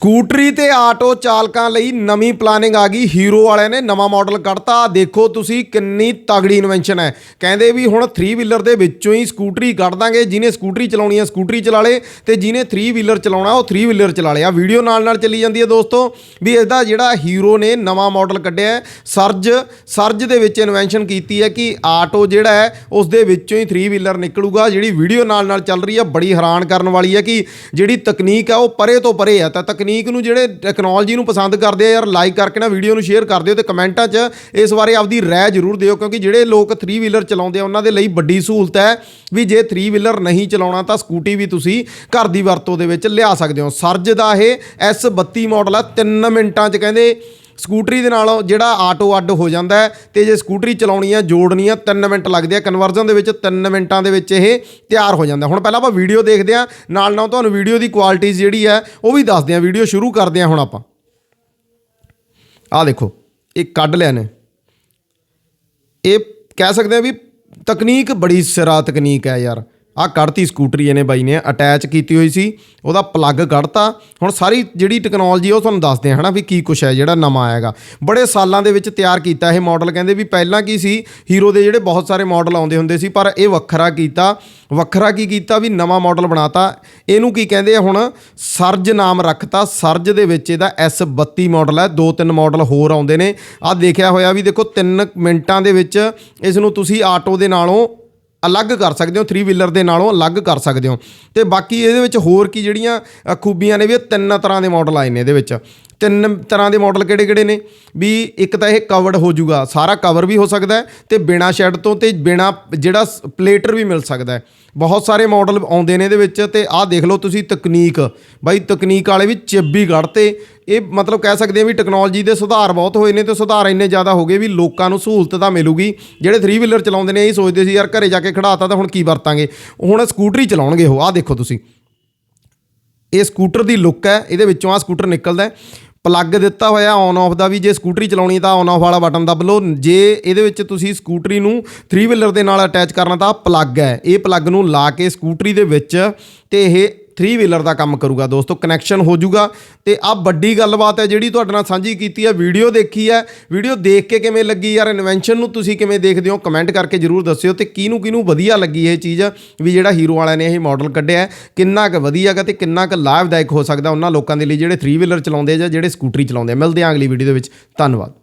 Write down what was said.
ਸਕੂਟਰੀ ਤੇ ਆਟੋ ਚਾਲਕਾਂ ਲਈ ਨਵੀਂ ਪਲਾਨਿੰਗ ਆ ਗਈ। ਹੀਰੋ ਵਾਲਿਆਂ ਨੇ ਨਵਾਂ ਮਾਡਲ ਕੱਢਤਾ। ਦੇਖੋ ਤੁਸੀਂ ਕਿੰਨੀ ਤਗੜੀ ਇਨਵੈਂਸ਼ਨ ਹੈ। ਕਹਿੰਦੇ ਵੀ ਹੁਣ 3 ਵੀਲਰ ਦੇ ਵਿੱਚੋਂ ਹੀ ਸਕੂਟਰੀ ਕੱਢ ਦਾਂਗੇ। ਜਿਹਨੇ ਸਕੂਟਰੀ ਚਲਾਉਣੀ ਹੈ, ਸਕੂਟਰੀ ਚਲਾ ਲੇ ਤੇ ਜਿਹਨੇ 3 ਵੀਲਰ ਚਲਾਉਣਾ, ਉਹ 3 ਵੀਲਰ ਚਲਾ ਲੇ ਆ ਵੀਡੀਓ ਨਾਲ ਨਾਲ ਚੱਲੀ ਜਾਂਦੀ ਹੈ ਦੋਸਤੋ ਵੀ ਇਹਦਾ ਜਿਹੜਾ ਹੀਰੋ ਨੇ ਨਵਾਂ ਮਾਡਲ ਕੱਢਿਆ ਸਰਜ ਸਰਜ ਦੇ ਵਿੱਚ ਇਨਵੈਂਸ਼ਨ ਕੀਤੀ ਹੈ ਕਿ ਆਟੋ ਜਿਹੜਾ ਹੈ ਉਸ ਦੇ ਵਿੱਚੋਂ ਹੀ 3 ਵੀਲਰ ਨਿਕਲੂਗਾ। ਜਿਹੜੀ ਵੀਡੀਓ ਨਾਲ ਨਾਲ ਚੱਲ ਰਹੀ ਹੈ, ਬੜੀ ਹੈਰਾਨ ਕਰਨ ਵਾਲੀ ਹੈ ਕਿ ਜਿਹੜੀ ਤਕਨੀਕ ਹੈ, ਉਹ ਪਰੇ ਤੋਂ ਪਰੇ ਹੈ। ਤਾਂ ਤਕਨੀਕ ਨੂੰ ਜਿਹੜੇ ਟੈਕਨੋਲੋਜੀ ਨੂੰ ਪਸੰਦ ਕਰਦੇ ਆ, ਯਾਰ ਲਾਈਕ ਕਰਕੇ ਨਾ ਵੀਡੀਓ ਨੂੰ ਸ਼ੇਅਰ ਕਰ ਦਿਓ ਤੇ ਕਮੈਂਟਾਂ 'ਚ ਇਸ ਬਾਰੇ ਆਪਦੀ ਰਾਏ ਜ਼ਰੂਰ ਦਿਓ, ਕਿਉਂਕਿ ਜਿਹੜੇ ਲੋਕ 3 ਵੀਲਰ ਚਲਾਉਂਦੇ ਆ, ਉਹਨਾਂ ਦੇ ਲਈ ਵੱਡੀ ਸਹੂਲਤ ਹੈ ਵੀ ਜੇ 3 ਵੀਲਰ ਨਹੀਂ ਚਲਾਉਣਾ ਤਾਂ ਸਕੂਟੀ ਵੀ ਤੁਸੀਂ ਘਰ ਦੀ ਵਰਤੋਂ ਦੇ ਵਿੱਚ ਲਿਆ ਸਕਦੇ ਹੋ। ਸਰਜ ਦਾ ਇਹ S32 ਮਾਡਲ ਹੈ 3 ਮਿੰਟਾਂ 'ਚ ਕਹਿੰਦੇ ਸਕੂਟਰੀ ਦੇ ਨਾਲੋਂ ਜਿਹੜਾ ਆਟੋ ਅੱਡ ਹੋ ਜਾਂਦਾ ਹੈ ਤੇ ਜੇ ਸਕੂਟਰੀ ਚਲਾਉਣੀ ਆ ਜੋੜਨੀ ਆ 3 ਮਿੰਟ ਲੱਗਦੇ ਆ ਕਨਵਰਜ਼ਨ ਦੇ ਵਿੱਚ 3 ਮਿੰਟਾਂ ਦੇ ਵਿੱਚ ਇਹ ਤਿਆਰ ਹੋ ਜਾਂਦਾ ਹੁਣ ਪਹਿਲਾਂ ਆਪਾਂ ਵੀਡੀਓ ਦੇਖਦੇ ਆ ਨਾਲ ਨਾਲ ਤੁਹਾਨੂੰ ਵੀਡੀਓ ਦੀ ਕੁਆਲਿਟੀ ਜਿਹੜੀ ਹੈ, ਉਹ ਵੀ ਦੱਸਦੇ ਆ ਵੀਡੀਓ ਸ਼ੁਰੂ ਕਰਦੇ ਆ ਹੁਣ ਆਪਾਂ। ਆਹ ਦੇਖੋ, ਇਹ ਕੱਢ ਲਿਆ ਨੇ ਇਹ ਕਹਿ ਸਕਦੇ ਆ ਵੀ ਤਕਨੀਕ ਬੜੀ ਸਿਰਾ ਤਕਨੀਕ ਹੈ ਯਾਰ। ਆਹ ਕੱਢਤੀ ਸਕੂਟਰੀ ਇਹਨੇ ਬਾਈ ਨੇ ਅਟੈਚ ਕੀਤੀ ਹੋਈ ਸੀ, ਉਹਦਾ ਪਲੱਗ ਕੱਢਤਾ। ਹੁਣ ਸਾਰੀ ਜਿਹੜੀ ਟੈਕਨੋਲੋਜੀ ਉਹ ਤੁਹਾਨੂੰ ਦੱਸਦੇ ਆ, ਹਨਾ, ਵੀ ਕੀ ਕੁਛ ਹੈ, ਜਿਹੜਾ ਨਵਾਂ ਆਏਗਾ ਬੜੇ ਸਾਲਾਂ ਦੇ ਵਿੱਚ ਤਿਆਰ ਕੀਤਾ ਇਹ ਮਾਡਲ ਕਹਿੰਦੇ ਵੀ ਪਹਿਲਾਂ ਕੀ ਸੀ ਹੀਰੋ ਦੇ ਜਿਹੜੇ ਬਹੁਤ ਸਾਰੇ ਮਾਡਲ ਆਉਂਦੇ ਹੁੰਦੇ ਸੀ, ਪਰ ਇਹ ਵੱਖਰਾ ਕੀਤਾ। ਵੱਖਰਾ ਕੀ ਕੀਤਾ, ਵੀ ਨਵਾਂ ਮਾਡਲ ਬਣਾਤਾ। ਇਹਨੂੰ ਕੀ ਕਹਿੰਦੇ ਆ ਹੁਣ, ਸਰਜ ਨਾਮ ਰੱਖਤਾ। ਸਰਜ ਦੇ ਵਿੱਚ ਇਹਦਾ S32 ਮਾਡਲ ਹੈ, ਦੋ ਤਿੰਨ ਮਾਡਲ ਹੋਰ ਆਉਂਦੇ ਨੇ। ਆਹ ਦੇਖਿਆ ਹੋਇਆ ਵੀ ਦੇਖੋ 3 ਮਿੰਟਾਂ ਦੇ ਵਿੱਚ ਇਸ ਨੂੰ ਤੁਸੀਂ ਆਟੋ ਦੇ ਨਾਲੋਂ ਅਲੱਗ ਕਰ ਸਕਦੇ ਹੋ 3 ਵੀਲਰ ਦੇ ਨਾਲੋਂ ਅਲੱਗ ਕਰ ਸਕਦੇ ਹੋ। ਤੇ ਬਾਕੀ ਇਹਦੇ ਵਿੱਚ ਹੋਰ ਕੀ ਜਿਹੜੀਆਂ ਖੂਬੀਆਂ ਨੇ ਵੀ, ਇਹ ਤਿੰਨ ਤਰ੍ਹਾਂ ਦੇ ਮਾਡਲ ਆਏ ਨੇ ਇਹਦੇ ਵਿੱਚ। ਤਿੰਨ ਤਰ੍ਹਾਂ ਦੇ ਮਾਡਲ ਕਿਹੜੇ ਕਿਹੜੇ ਨੇ? ਵੀ ਇੱਕ ਤਾਂ ਇਹ ਕਵਰਡ ਹੋ ਜਾਊਗਾ, ਸਾਰਾ ਕਵਰ ਵੀ ਹੋ ਸਕਦਾ ਹੈ ਤੇ ਬਿਨਾ ਸ਼ੈਡ ਤੋਂ ਤੇ ਬਿਨਾ ਜਿਹੜਾ ਪਲੇਟਰ ਵੀ ਮਿਲ ਸਕਦਾ ਹੈ। ਬਹੁਤ ਸਾਰੇ ਮਾਡਲ ਆਉਂਦੇ ਨੇ ਇਹਦੇ ਵਿੱਚ ਤੇ ਆਹ ਦੇਖ ਲਓ ਤੁਸੀਂ ਤਕਨੀਕ। ਬਾਈ ਤਕਨੀਕ ਵਾਲੇ ਵੀ ਚਿੱਬੀ ਤੇ ਇਹ ਮਤਲਬ ਕਹਿ ਸਕਦੇ ਆ ਵੀ ਟੈਕਨੋਲੋਜੀ ਦੇ ਸੁਧਾਰ ਬਹੁਤ ਹੋਏ ਨੇ ਤੇ ਸੁਧਾਰ ਇੰਨੇ ਜ਼ਿਆਦਾ ਹੋ ਗਏ ਵੀ ਲੋਕਾਂ ਨੂੰ ਸਹੂਲਤ ਤਾਂ ਮਿਲੂਗੀ। ਜਿਹੜੇ 3 ਵੀਲਰ ਚਲਾਉਂਦੇ ਨੇ, ਇਹ ਸੋਚਦੇ ਸੀ, ਯਾਰ ਘਰੇ ਜਾ ਕੇ ਖੜਾਤਾ ਤਾਂ ਹੁਣ ਕੀ ਵਰਤਾਂਗੇ? ਹੁਣ ਸਕੂਟਰੀ ਚਲਾਉਣਗੇ ਉਹ, ਆਹ ਦੇਖੋ ਤੁਸੀਂ। ਇਹ ਸਕੂਟਰ ਦੀ ਲੁੱਕ ਹੈ, ਇਹਦੇ ਵਿੱਚੋਂ ਆ ਸਕੂਟਰ ਨਿਕਲਦਾ ਪਲੱਗ ਦਿੱਤਾ ਹੋਇਆ ਔਨ ਆਫ ਦਾ ਵੀ, ਜੇ ਸਕੂਟਰੀ ਚਲਾਉਣੀ ਤਾਂ ਔਨ ਆਫ ਵਾਲਾ ਬਟਨ ਦਬ ਲਓ। ਜੇ ਇਹਦੇ ਵਿੱਚ ਤੁਸੀਂ ਸਕੂਟਰੀ ਨੂੰ 3 ਵੀਲਰ ਦੇ ਨਾਲ ਅਟੈਚ ਕਰਨਾ ਤਾਂ ਪਲੱਗ ਹੈ। ਇਹ ਪਲੱਗ ਨੂੰ ਲਾ ਕੇ ਸਕੂਟਰੀ ਦੇ ਵਿੱਚ ਤੇ ਇਹ 3 ਵੀਲਰ ਦਾ ਕੰਮ ਕਰੂਗਾ ਦੋਸਤੋ ਕਨੈਕਸ਼ਨ ਹੋ ਜਾਊਗਾ। ਤੇ ਆ ਵੱਡੀ ਗੱਲਬਾਤ ਹੈ ਜਿਹੜੀ ਤੁਹਾਡੇ ਨਾਲ ਸਾਂਝੀ ਕੀਤੀ ਹੈ ਵੀਡੀਓ ਦੇਖੀ ਹੈ। ਵੀਡੀਓ ਦੇਖ ਕੇ ਕਿਵੇਂ ਲੱਗੀ ਯਾਰ ਇਨਵੈਂਸ਼ਨ ਨੂੰ ਤੁਸੀਂ ਕਿਵੇਂ ਦੇਖਦੇ ਹੋ ਕਮੈਂਟ ਕਰਕੇ ਜਰੂਰ ਦੱਸਿਓ ਤੇ ਕਿਹਨੂੰ ਕਿਹਨੂੰ ਵਧੀਆ ਲੱਗੀ ਇਹ ਚੀਜ਼, ਵੀ ਜਿਹੜਾ ਹੀਰੋ ਵਾਲਿਆਂ ਨੇ ਇਹ ਮਾਡਲ ਕੱਢਿਆ ਕਿੰਨਾ ਕੁ ਵਧੀਆ ਹੈਗਾ ਤੇ ਕਿੰਨਾ ਕੁ ਲਾਭਦਾਇਕ ਹੋ ਸਕਦਾ ਉਹਨਾਂ ਲੋਕਾਂ ਦੇ ਲਈ ਜਿਹੜੇ 3 ਵੀਲਰ ਚਲਾਉਂਦੇ ਜਾਂ ਜਿਹੜੇ ਸਕੂਟਰੀ ਚਲਾਉਂਦੇ ਆ। ਮਿਲਦੇ ਆ ਅਗਲੀ ਵੀਡੀਓ ਦੇ ਵਿੱਚ। ਧੰਨਵਾਦ।